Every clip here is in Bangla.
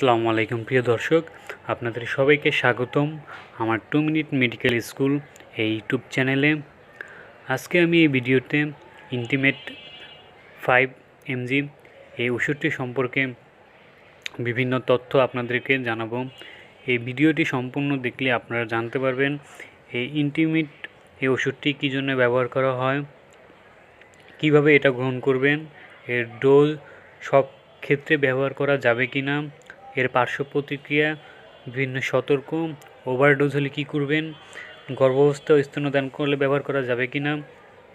আসসালামু আলাইকুম, প্রিয় দর্শক। আপনাদের সবাইকে স্বাগতম আমার টু মিনিট মেডিকেল স্কুল এই ইউটিউব চ্যানেলে। আজকে আমি এই ভিডিওতে ইন্টিমেট ফাইভ এমজি এই ওষুধটি সম্পর্কে বিভিন্ন তথ্য আপনাদেরকে জানাব। এই ভিডিওটি সম্পূর্ণ দেখলে আপনারা জানতে পারবেন এই ইন্টিমেট এই ওষুধটি কী জন্য ব্যবহার করা হয়, কীভাবে এটা গ্রহণ করবেন, এর ডোজ সব ক্ষেত্রে ব্যবহার করা যাবে কি না এর পার্শ্ব প্রতিক্রিয়া বিভিন্ন সতর্ক, ওভারডোজ হলে কী করবেন, গর্ভাবস্থা স্তন্যদান করলে ব্যবহার করা যাবে কি না,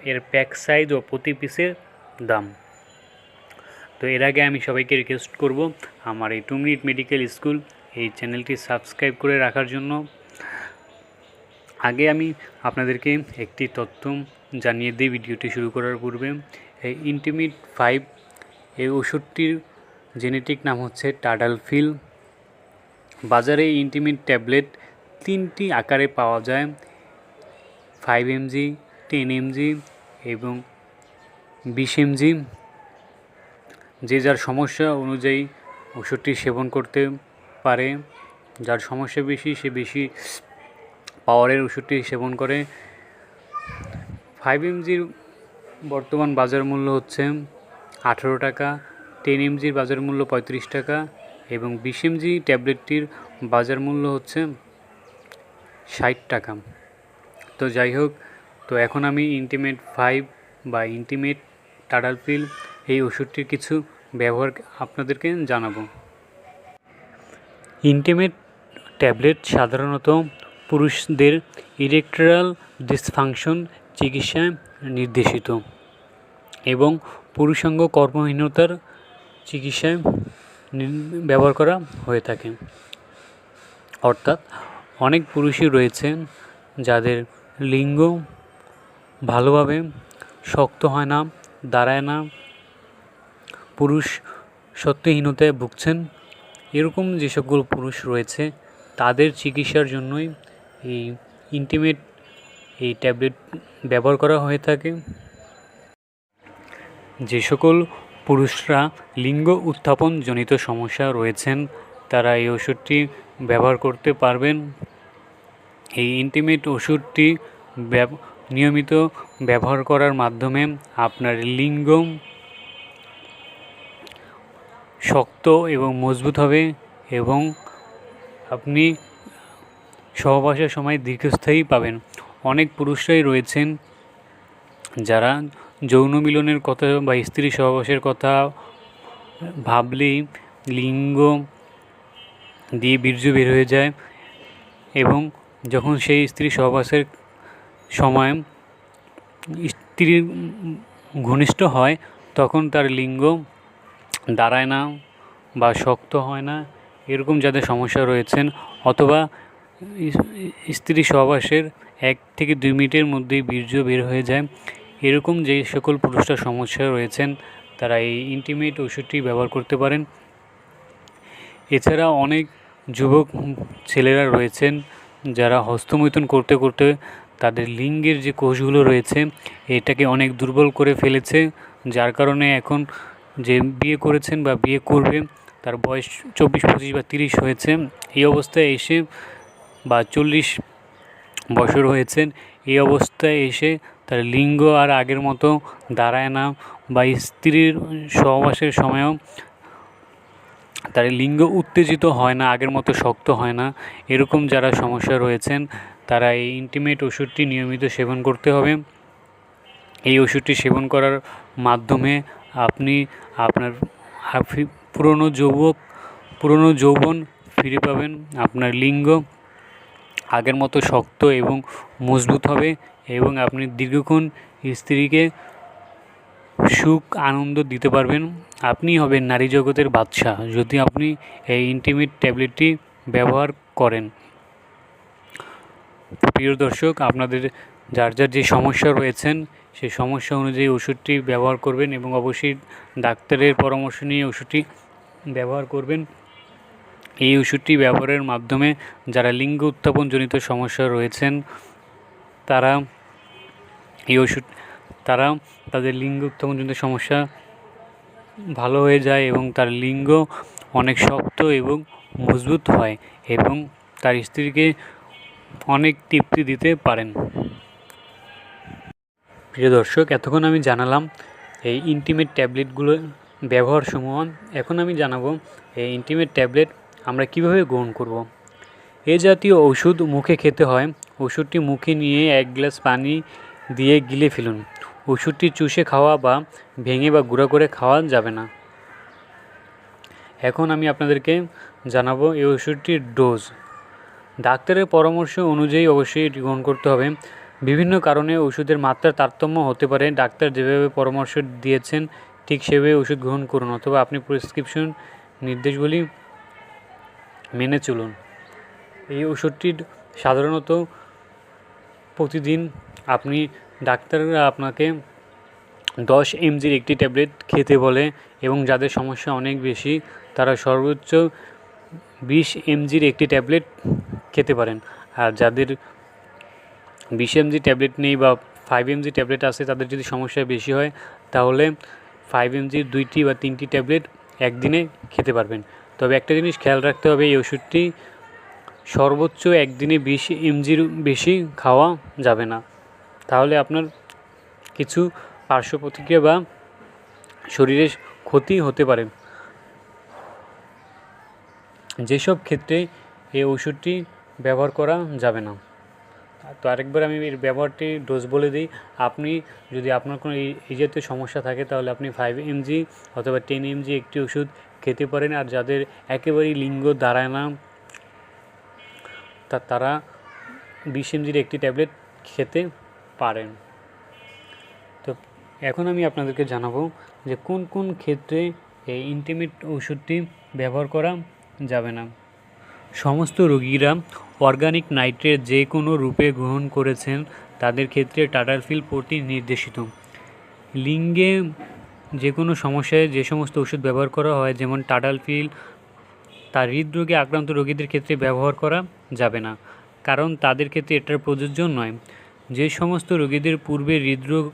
এর প্যাক সাইজ ও প্রতি পিসের দাম। তো এর আগে আমি সবাইকে রিকোয়েস্ট করব, আমার এই টু মিনিট মেডিকেল স্কুল এই চ্যানেলটি সাবস্ক্রাইব করে রাখার জন্য। আগে আমি আপনাদেরকে একটি তথ্য জানিয়ে দিই, ভিডিওটি শুরু করার পূর্বে। এই ইন্টিমিট ফাইভ এই ওষুধটির জেনেটিক নাম হচ্ছে টাডালফিল বাজারে ইন্টিমিট ট্যাবলেট তিনটি আকারে পাওয়া যায়। ফাইভ এমজি, টেন এমজি এবং বিশ এমজি। যে যার সমস্যা অনুযায়ী ওষুধটি সেবন করতে পারে। যার সমস্যা বেশি, সে বেশি পাওয়ারের ওষুধটি সেবন করে। ফাইভ এমজির বর্তমান বাজার মূল্য হচ্ছে আঠেরো টাকা। টেন এমজির বাজার মূল্য পঁয়ত্রিশ টাকা এবং বিশ এমজি ট্যাবলেটটির বাজার মূল্য হচ্ছে ষাট টাকা। তো যাই হোক, তো এখন আমি ইন্টিমেট ফাইভ বা ইন্টিমেট টাডালপিল এই ওষুধটির কিছু ব্যবহার আপনাদেরকে জানাব। ইন্টিমেট ট্যাবলেট সাধারণত পুরুষদের ইলেকট্রাল ডিসফাংশন চিকিৎসায় নির্দেশিত এবং পুরুষাঙ্গ কর্মহীনতার চিকিৎসায় ব্যবহার করা হয়ে থাকে। অর্থাৎ অনেক পুরুষই রয়েছেন যাদের লিঙ্গ ভালোভাবে শক্ত হয় না, দাঁড়ায় না। পুরুষ সত্যহীনতায় ভুগছেন। এরকম যে সকল পুরুষ রয়েছে, তাদের চিকিৎসার জন্যই এই ইন্টিমেট, এই ট্যাবলেট ব্যবহার করা হয়ে থাকে। যে সকল পুরুষরা লিঙ্গ উত্থাপনজনিত সমস্যা রয়েছেন, তারা এই ওষুধটি ব্যবহার করতে পারবেন। এই ইন্টিমেট ওষুধটি নিয়মিত ব্যবহার করার মাধ্যমে আপনার লিঙ্গ শক্ত এবং মজবুত হবে এবং আপনি সহবাসের সময় দীর্ঘস্থায়ী পাবেন। অনেক পুরুষরাই রয়েছেন যারা যৌন মিলনের কথা বা স্ত্রী সহবাসের কথা ভাবলেই লিঙ্গ দিয়ে বীর্য বের হয়ে যায় এবং যখন সেই স্ত্রী সহবাসের সময় স্ত্রীর ঘনিষ্ঠ হয়, তখন তার লিঙ্গ দাঁড়ায় না বা শক্ত হয় না। এরকম যাদের সমস্যা রয়েছেন অথবা স্ত্রী সহবাসের এক থেকে দুই মিনিটের মধ্যেই বীর্য বের হয়ে যায়। এরকম যে সকল পুরুষরা সমস্যা রয়েছেন, তারা এই ইন্টিমেট ওষুধটি ব্যবহার করতে পারেন। এছাড়া অনেক যুবক ছেলেরা রয়েছেন, যারা হস্তমৈথুন করতে করতে তাদের লিঙ্গের যে কোষগুলো রয়েছে, এটাকে অনেক দুর্বল করে ফেলেছে। যার কারণে এখন যে বিয়ে করেছেন বা বিয়ে করবে, তার বয়স চব্বিশ, পঁচিশ বা তিরিশ হয়েছে। এই অবস্থায় এসে বা চল্লিশ বছর হয়েছেন, এই অবস্থায় এসে তার লিঙ্গ আর আগের মতো দাঁড়ায় না বা স্ত্রীর সহবাসের সময়ও তার লিঙ্গ উত্তেজিত হয় না, আগের মতো শক্ত হয় না। এরকম যারা সমস্যা রয়েছেন, তারা এই ইন্টিমেট ওষুধটি নিয়মিত সেবন করতে হবে। এই ওষুধটি সেবন করার মাধ্যমে আপনি আপনার পুরনো যৌবক, পুরনো যৌবন ফিরে পাবেন। আপনার লিঙ্গ আগের মতো শক্ত এবং মজবুত হবে। এবং আপনি দীর্ঘক্ষণ স্ত্রীকে সুখ, আনন্দ দিতে পারবেন। আপনি হবেন নারী জগতের বাদশাহ। যদি আপনি এই ইন্টিমেট ট্যাবলেটটি ব্যবহার করেন। প্রিয় দর্শক, আপনাদের যার যার যে সমস্যা রয়েছেন, সেই সমস্যা অনুযায়ী ওষুধটি ব্যবহার করবেন এবং অবশ্যই ডাক্তারের পরামর্শ নিয়ে ওষুধটি ব্যবহার করবেন। এই ওষুধটি ব্যবহারের মাধ্যমে যারা লিঙ্গ উত্থাপনজনিত সমস্যা রয়েছেন, তারা এই ওষুধ, তারা তাদের লিঙ্গ উত্থাপনজনিত সমস্যা ভালো হয়ে যায় এবং তার লিঙ্গ অনেক শক্ত এবং মজবুত হয় এবং তার স্ত্রীকে অনেক তৃপ্তি দিতে পারেন। প্রিয় দর্শক, এতক্ষণ আমি জানালাম এই ইন্টিমেট ট্যাবলেটগুলো ব্যবহার সমূহ এখন আমি জানাব এই ইন্টিমেট ট্যাবলেট আমরা কীভাবে গ্রহণ করব। এ জাতীয় ওষুধ মুখে খেতে হয়। ওষুধটি মুখে নিয়ে এক গ্লাস পানি দিয়ে গিলে ফেলুন। ওষুধটি চুষে খাওয়া বা ভেঙে বা গুঁড়া করে খাওয়া যাবে না। এখন আমি আপনাদেরকে জানাব এই ওষুধটির ডোজ। ডাক্তারের পরামর্শ অনুযায়ী অবশ্যই এটি গ্রহণ করতে হবে। বিভিন্ন কারণে ওষুধের মাত্রার তারতম্য হতে পারে। ডাক্তার যেভাবে পরামর্শ দিয়েছেন, ঠিক সেভাবে ওষুধ গ্রহণ করুন অথবা আপনি প্রেসক্রিপশন নির্দেশগুলি মেনে চলুন। এই ওষুধটির সাধারণত প্রতিদিন আপনি ডাক্তাররা আপনাকে দশ এমজির একটি ট্যাবলেট খেতে বলে এবং যাদের সমস্যা অনেক বেশি, তারা সর্বোচ্চ বিশ এমজির একটি ট্যাবলেট খেতে পারেন। আর যাদের বিশ এমজি ট্যাবলেট নেই বা ফাইভ এমজি ট্যাবলেট আছে, তাদের যদি সমস্যা বেশি হয়, তাহলে ফাইভ এমজির দুইটি বা তিনটি ট্যাবলেট একদিনে খেতে পারবেন। তবে একটা জিনিস খেয়াল রাখতে হবে, এই ওষুধটি সর্বোচ্চ একদিনে বিশ এমজির বেশি খাওয়া যাবে না। তাহলে আপনার কিছু পার্শ্ব প্রতিক্রিয়া বা শরীরের ক্ষতি হতে পারে। যেসব ক্ষেত্রে এই ওষুধটি ব্যবহার করা যাবে না। তো আরেকবার আমি এর ব্যবহারটি ডোজ বলে দিই। আপনি যদি আপনার কোনো এই জাতীয় সমস্যা থাকে, তাহলে আপনি ফাইভ এমজি অথবা টেন এমজি একটি ওষুধ খেতে পারেন। আর যাদের একেবারেই লিঙ্গ দাঁড়ায় না তা তারা বিশ এমজির একটি ট্যাবলেট খেতে পারেন। তো এখন আমি আপনাদেরকে জানাব যে কোন কোন ক্ষেত্রে এই ইন্টিমেট ওষুধটি ব্যবহার করা যাবে না। সমস্ত রোগীরা অর্গানিক নাইট্রেট যে কোনো রূপে গ্রহণ করেছেন, তাদের ক্ষেত্রে টাটারফিল প্রোটিন নির্দেশিত। লিঙ্গে যে কোনো সমস্যায় যে সমস্ত ওষুধ ব্যবহার করা হয়, যেমন টাটালফিল তার হৃদরোগে আক্রান্ত রোগীদের ক্ষেত্রে ব্যবহার করা যাবে না, কারণ তাদের ক্ষেত্রে এটার প্রযোজ্য নয়। যে সমস্ত রোগীদের পূর্বে হৃদরোগ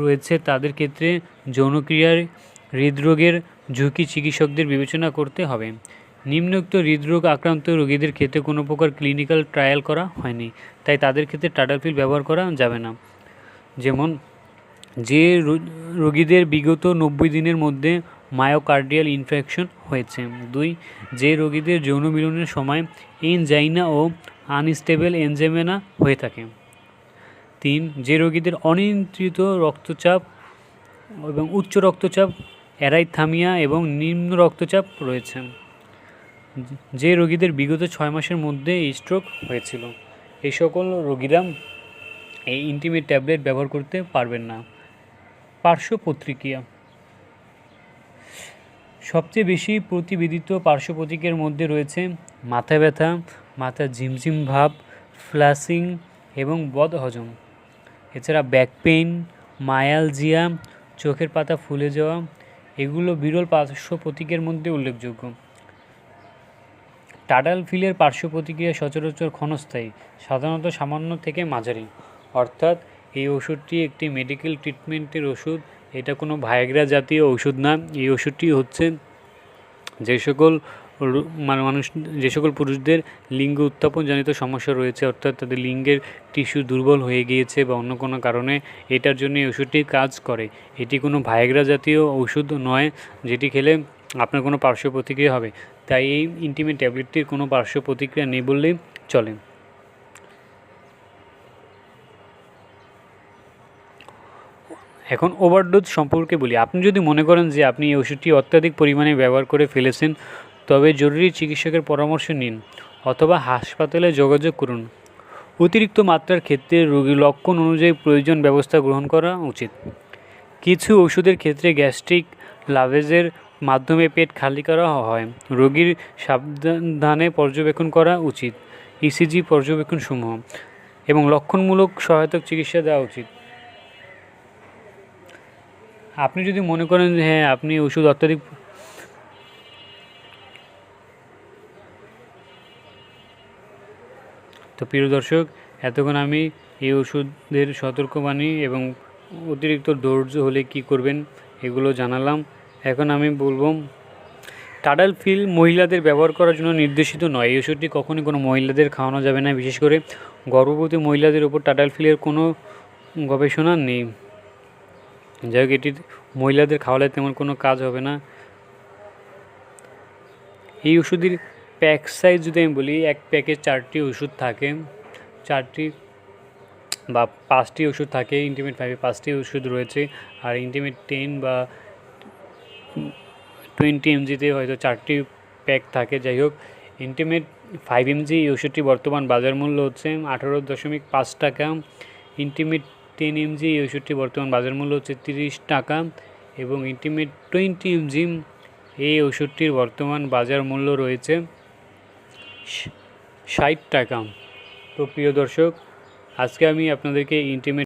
রয়েছে, তাদের ক্ষেত্রে যৌনক্রিয়ার হৃদরোগের ঝুঁকি চিকিৎসকদের বিবেচনা করতে হবে। নিম্নোক্ত হৃদরোগ আক্রান্ত রোগীদের ক্ষেত্রে কোনো প্রকার ক্লিনিক্যাল ট্রায়াল করা হয়নি, তাই তাদের ক্ষেত্রে টাটাফিল ব্যবহার করা যাবে না। যেমন, যে রোগীদের বিগত নব্বই দিনের মধ্যে মায়োকার্ডিয়াল ইনফেকশন হয়েছে। দুই, যে রোগীদের যৌন মিলনের সময় এনজাইনা ও আনস্টেবল এনজেমেনা হয়ে থাকে। তিন, যে রোগীদের অনিয়ন্ত্রিত রক্তচাপ এবং উচ্চ রক্তচাপ অ্যারাইথামিয়া এবং নিম্ন রক্তচাপ রয়েছে। যে রোগীদের বিগত ছয় মাসের মধ্যে স্ট্রোক হয়েছিল। এই সকল রোগীরা এই ইন্টিমেট ট্যাবলেট ব্যবহার করতে পারবেন না। পার্শ্ব প্রতিক্রিয়া সবচেয়ে বেশি প্রতিবেদিত পার্শ্ব প্রতিক্রিয়ার মধ্যে রয়েছে মাথা ব্যথা, মাথা ঝিমঝিম ভাব ফ্ল্যাশিং এবং বদ হজম। এছাড়া ব্যাক পেইন মায়ালজিয়া চোখের পাতা ফুলে যাওয়া, এগুলো বিরল পার্শ্ব প্রতীকের মধ্যে উল্লেখযোগ্য। টাডালফিলের পার্শ্ব প্রতিক্রিয়া সচরাচর ক্ষণস্থায়ী, সাধারণত সামান্য থেকে মাঝারি। অর্থাৎ এই ওষুধটি একটি মেডিকেল ট্রিটমেন্টের ওষুধ এটা কোনো ভায়াগ্রা জাতীয় ওষুধ না। এই ওষুধটি হচ্ছে যে সকল মানে মানুষ, যে সকল পুরুষদের লিঙ্গ উত্থাপনজনিত সমস্যা রয়েছে, অর্থাৎ তাদের লিঙ্গের টিস্যু দুর্বল হয়ে গিয়েছে বা অন্য কোনো কারণে এটার জন্য এই ওষুধটি কাজ করে। এটি কোনো ভায়াগ্রা জাতীয় ওষুধ নয়, যেটি খেলে আপনার কোনো পার্শ্ব প্রতিক্রিয়া হবে। তাই এই ইন্টিমেট ট্যাবলেটটির কোনো পার্শ্ব প্রতিক্রিয়া নেই বললেই চলে। এখন ওভারডোজ সম্পর্কে বলি। আপনি যদি মনে করেন যে আপনি এই ওষুধটি অত্যাধিক পরিমাণে ব্যবহার করে ফেলেছেন, তবে জরুরি চিকিৎসকের পরামর্শ নিন অথবা হাসপাতালে যোগাযোগ করুন। অতিরিক্ত মাত্রার ক্ষেত্রে রোগীর লক্ষণ অনুযায়ী প্রয়োজন ব্যবস্থা গ্রহণ করা উচিত। কিছু ওষুধের ক্ষেত্রে গ্যাস্ট্রিক লাভেজের মাধ্যমে পেট খালি করা হয়। রোগীর সাবধানে পর্যবেক্ষণ করা উচিত ইসিজি পর্যবেক্ষণ সমূহ এবং লক্ষণমূলক সহায়তার চিকিৎসা দেওয়া উচিত। আপনি যদি মনে করেন যে হ্যাঁ আপনি ওষুধ অত্যাধিক তো প্রিয় দর্শক, এতক্ষণ আমি এই ওষুধের সতর্কবাণী এবং অতিরিক্ত ধৈর্য হলে কি করবেন এগুলো জানালাম। এখন আমি বলব, টাডাল ফিল মহিলাদের ব্যবহার করার জন্য নির্দেশিত নয়। এই ওষুধটি কখনই কোনো মহিলাদের খাওয়ানো যাবে না। বিশেষ করে গর্ভবতী মহিলাদের ওপর টাডাল ফিলের কোনো গবেষণা নেই। যাই হোক এটির মহিলাদের খাওয়ালে তেমন কোনো কাজ হবে না। এই ওষুধের প্যাক সাইজ যদি আমি বলি, এক প্যাকে চারটি ওষুধ থাকে। চারটি বা পাঁচটি ওষুধ থাকে ইন্টিমেট ফাইভে পাঁচটি ওষুধ রয়েছে। আর ইন্টিমেট টেন বা টোয়েন্টি এমজিতে হয়তো চারটি প্যাক থাকে। যাই হোক ইন্টিমেট ফাইভ এমজি এই ওষুধটি বর্তমান বাজার মূল্য হচ্ছে আঠারো দশমিক পাঁচ টাকা। ইন্টিমেট টেন এমজি এই ওষুধটি বর্তমান বাজার মূল্য হচ্ছে তিরিশ টাকা এবং ইন্টিমেট টোয়েন্টি এমজি এই ওষুধটির বর্তমান বাজার মূল্য রয়েছে ষাট টাকা। তো প্রিয় দর্শক, আজকে আমি আপনাদেরকে ইন্টিমেট